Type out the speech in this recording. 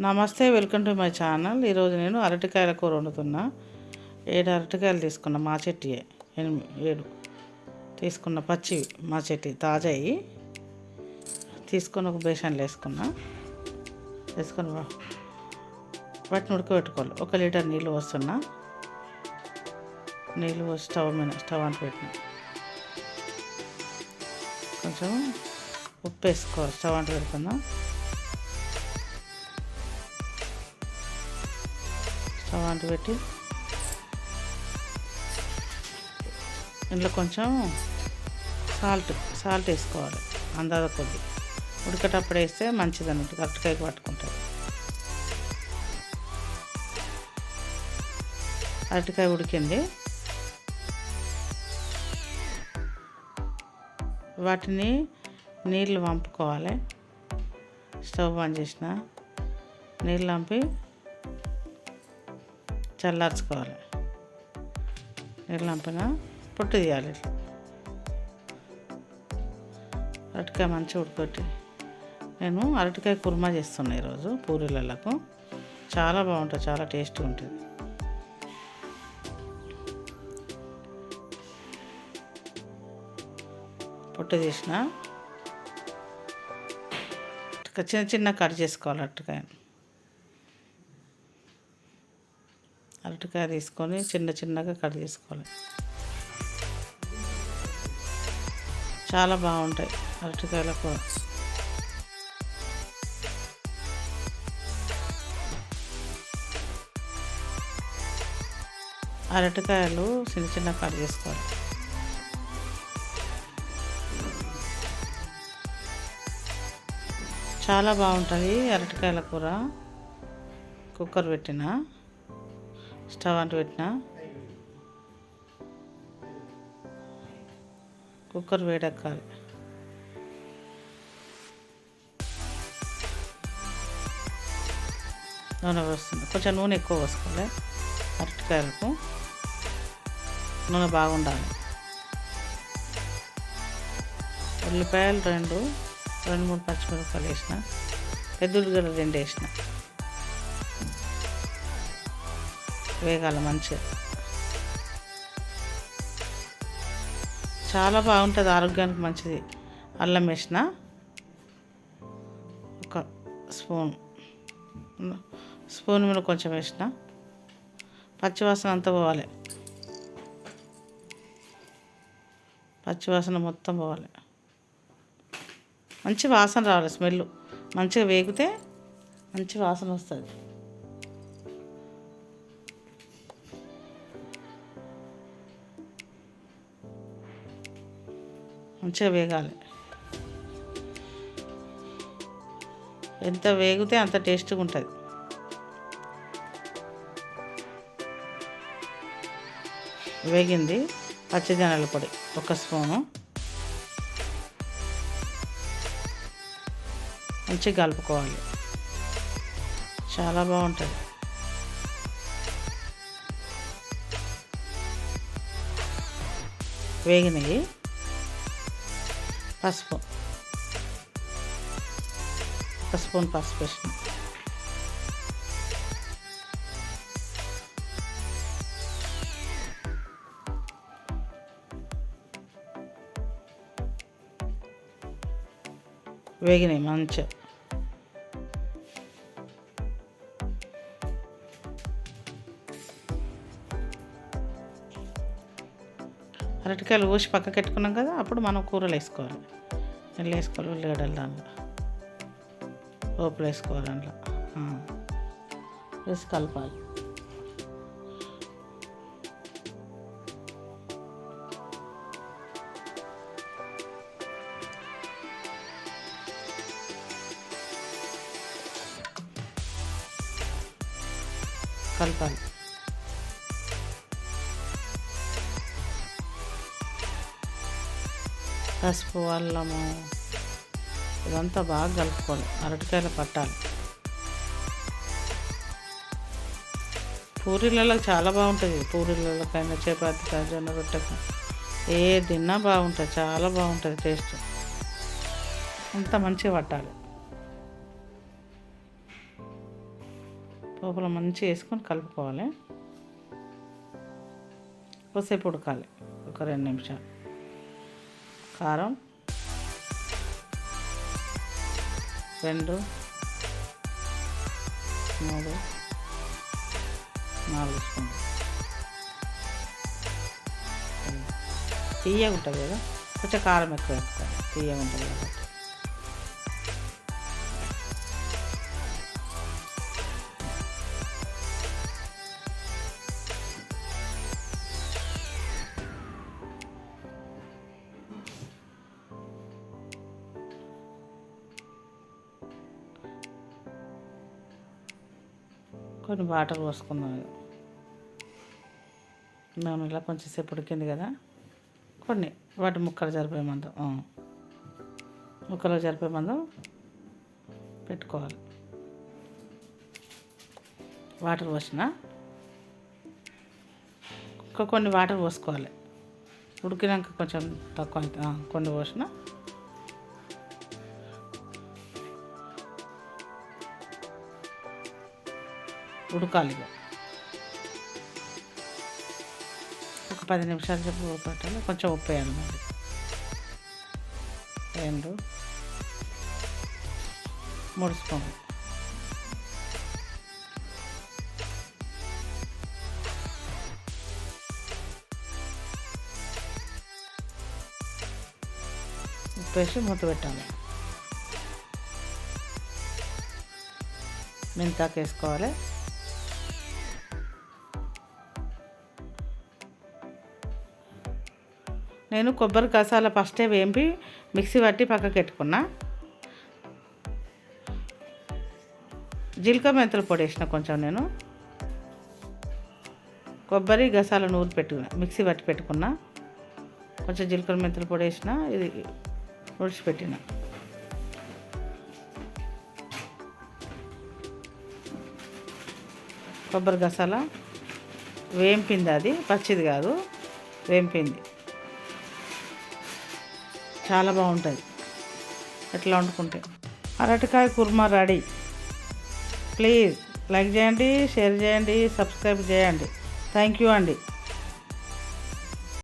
నమస్తే welcome to my channel. ఈరోజు నేను అరటికాయల కూర వండుతున్నా. ఏడు అరటికాయలు తీసుకున్నా మా చెట్టు ఎనిమిది ఏడు తీసుకున్న పచ్చివి మా చెట్టి తాజాయి. తీసుకొని ఒక బేసన్లో వేసుకున్నా. వేసుకొని వాటిని ఉడకబెట్టుకోవాలి. ఒక లీటర్ నీళ్ళు వస్తున్నా నీళ్ళు పోసి స్టవ్ మీద స్టవ్ అని పెట్టిన. కొంచెం ఉప్పు వేసుకోవాలి. స్టవ్ అంటు పెడుతున్నా. స్టవ్ పెట్టి. ఇంట్లో కొంచెం సాల్ట్ సాల్ట్ వేసుకోవాలి అందాజ కొద్ది ఉడికేటప్పుడు వేస్తే మంచిది అన్నట్టు కరెక్ట్గా పట్టుకుంటుంది అరటికాయ ఉడికింది. వాటిని నీళ్ళు వంపుకోవాలి. స్టవ్ ఆన్ చేసిన నీళ్ళు వంపి చల్లార్చుకోవాలి. నీళ్ళు పొట్టు తీయాలి. ఇట్లా అరటికాయ మంచిగా ఉడకొట్టి నేను అరటికాయ కుర్మా చేస్తున్నా ఈరోజు పూరీలకు చాలా బాగుంటుంది చాలా టేస్ట్ ఉంటుంది. పొట్టు తీసిన. చిన్న చిన్న కట్ చేసుకోవాలి అరటికాయ అరటికాయ తీసుకొని చిన్న చిన్నగా కట్ చేసుకోవాలి. చాలా బాగుంటాయి అరటికాయల కూర. అరటికాయలు చిన్న చిన్న కట్ చేసుకోవాలి. చాలా బాగుంటుంది అరటికాయల కూర. కుక్కర్ పెట్టిన. స్టవ్ అంటు పెట్టిన? కుక్కర్ వేడెక్కాలి. నూనె పోస్తుంది. కొంచెం నూనె ఎక్కువ పోసుకోవాలి. అరటికాయలకు నూనె బాగుండాలి. ఉల్లిపాయలు రెండు రెండు మూడు పచ్చిమిరపకాయలు వేసిన. పెద్ద ఉల్లిగడ్డలు రెండు వేసిన. వేగాలి మంచిగా. చాలా బాగుంటుంది ఆరోగ్యానికి మంచిది. అల్లం వేసిన ఒక స్పూన్. స్పూన్ మీద కొంచెం వేసిన. పచ్చివాసన అంతా పోవాలి. పచ్చివాసన మొత్తం పోవాలి. మంచి వాసన రావాలి స్మెల్ మంచిగా వేగితే మంచి వాసన వస్తుంది. మంచిగా వేగాలి. ఎంత వేగితే అంత టేస్ట్గా ఉంటుంది. వేగింది పచ్చిదనాల పొడి ఒక స్పూను. మంచిగా కలుపుకోవాలి. చాలా బాగుంటుంది. వేగినవి. పసుపు. ఒక స్పూన్ పసుపు వేసిన వేగినాయి మంచిగా. అరటికాయలు ఊసి పక్కకి పెట్టుకున్నాం కదా అప్పుడు మనం కూరలు వేసుకోవాలి. నెల్లు వేసుకోవాలి ఉల్లిగడ్డలు దాంట్లో. పోపులు వేసుకోవాలి అందులో వేసి కలపాలి. కలపాలి. పసుపు అల్లము ఇదంతా బాగా కలుపుకోవాలి అరటికాయలు పట్టాలి. పూరీలలో చాలా బాగుంటుంది పూరీలలోకైనా చపాతీకి జొన్న రొట్టెకి ఏ తిన్నా బాగుంటుంది చాలా బాగుంటుంది టేస్ట్. అంత మంచిగా పట్టాలి. పోపులో మంచిగా వేసుకొని కలుపుకోవాలి. కొద్దిసేపు ఉడకాలి. ఒక రెండు నిమిషాలు. కారం. రెండు. మూడు. నాలుగు స్పూన్లు. తీయగా ఉంటుంది కదా? కొంచెం కారం ఎక్కువ వేసుకోవాలి. తీయగా ఉంటుంది కదా? కొన్ని వాటర్ పోసుకుందాం మేము ఇలా కొంచెం సేపు ఉడికింది కదా? కొన్ని. వాటి ముక్కలు జరిపే మందు. ముక్కలు జరిపే మందు పెట్టుకోవాలి. వాటర్ పోసిన? ఇంకా కొన్ని వాటర్ పోసుకోవాలి. ఉడికినాక కొంచెం తక్కువ అవుతుంది కొన్ని పోసిన? ఉడకాలి ఒక పది నిమిషాలు చెప్పు పెట్టాలి కొంచెం ఉప్పు వేయాలి మరి. రెండు. మూడు స్పూన్లు. ఉప్పు వేసి మూత పెట్టాలి. మెంతాకు వేసుకోవాలి. నేను కొబ్బరి గసాల ఫస్టే వేంపి మిక్సీ పట్టి పక్కకి పెట్టుకున్నా జీలకర్ర మెంతుల పొడి వేసిన కొంచెం నేను. కొబ్బరి గసాల నూరు పెట్టుకున్నా మిక్సీ పట్టి పెట్టుకున్నా. కొంచెం జీలకర్ర మెంతుల పొడి వేసిన ఇది ఉడిచిపెట్టిన కొబ్బరి గసాల వేంపింది అది పచ్చిది కాదు వేంపింది. చాలా బాగుంటుంది ఎట్లా వండుకుంటే. అరటికాయ కుర్మా రెడీ. ప్లీజ్ లైక్ చేయండి షేర్ చేయండి సబ్స్క్రైబ్ చేయండి. థ్యాంక్ యూ అండి.